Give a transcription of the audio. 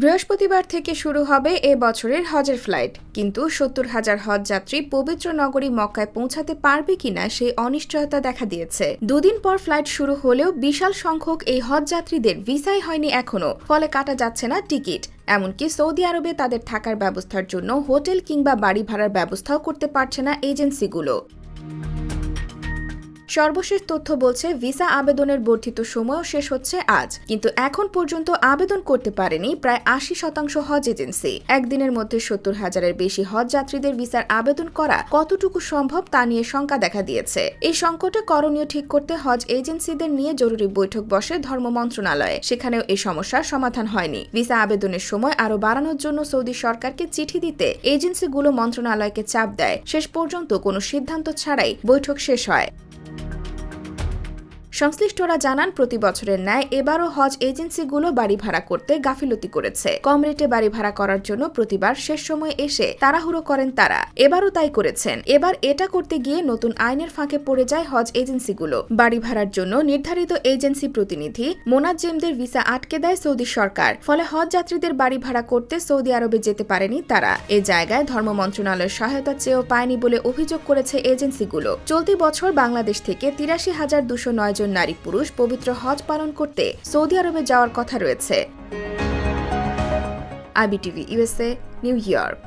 বৃহস্পতিবার থেকে শুরু হবে এ বছরের হজের ফ্লাইট। কিন্তু সত্তর হাজার হজ যাত্রী পবিত্র নগরী মক্কায় পৌঁছাতে পারবে কিনা সেই অনিশ্চয়তা দেখা দিয়েছে। দুদিন পর ফ্লাইট শুরু হলেও বিশাল সংখ্যক এই হজ যাত্রীদের ভিসাই হয়নি এখনও ফলে কাটা যাচ্ছে না টিকিট। এমনকি সৌদি আরবে তাদের থাকার ব্যবস্থার জন্য হোটেল কিংবা বাড়ি ভাড়ার ব্যবস্থাও করতে পারছে না এজেন্সিগুলো। সর্বশেষ তথ্য বলছে, ভিসা আবেদনের বর্ধিত সময়ও শেষ হচ্ছে আজ। কিন্তু এখন পর্যন্ত আবেদন করতে পারেনি প্রায় আশি শতাংশ হজ এজেন্সি। একদিনের মধ্যে সত্তর হাজারের বেশি হজ যাত্রীদের ভিসার আবেদন করা কতটুকু সম্ভব তা নিয়ে শঙ্কা দেখা দিয়েছে। এই সংকটে করণীয় ঠিক করতে হজ এজেন্সিদের নিয়ে জরুরি বৈঠক বসে ধর্ম মন্ত্রণালয়ে। সেখানেও এই সমস্যার সমাধান হয়নি। ভিসা আবেদনের সময় আরও বাড়ানোর জন্য সৌদি সরকারকে চিঠি দিতে এজেন্সিগুলো মন্ত্রণালয়কে চাপ দেয়। শেষ পর্যন্ত কোনো সিদ্ধান্ত ছাড়াই বৈঠক শেষ হয়। সংশ্লিষ্টরা জানান, প্রতি বছরের ন্যায় এবারও হজ এজেন্সিগুলো বাড়ি ভাড়া করতে গাফিলতি করেছে। কম রেটে বাড়ি ভাড়া করার জন্য প্রতিবার শেষ সময় এসে তাড়াহুড়ো করেন তারা। এবারও তাই করেছেন। এবার এটা করতে গিয়ে নতুন আইনের ফাঁকে পড়ে যায় হজ এজেন্সিগুলো। বাড়ি ভাড়ার জন্য নির্ধারিত এজেন্সি প্রতিনিধি মোনাজ্জেমদের ভিসা আটকে দেয় সৌদি সরকার। ফলে হজ যাত্রীদের বাড়ি ভাড়া করতে সৌদি আরবে যেতে পারেনি তারা। এ জায়গায় ধর্ম মন্ত্রণালয়ের সহায়তা চেয়েও পায়নি বলে অভিযোগ করেছে এজেন্সিগুলো। চলতি বছর বাংলাদেশ থেকে তিরাশি হাজার দুশো নয় জন নারী পুরুষ পবিত্র হজ পালন করতে সৌদি আরবে যাওয়ার কথা রয়েছে। IBTV, USA, New York.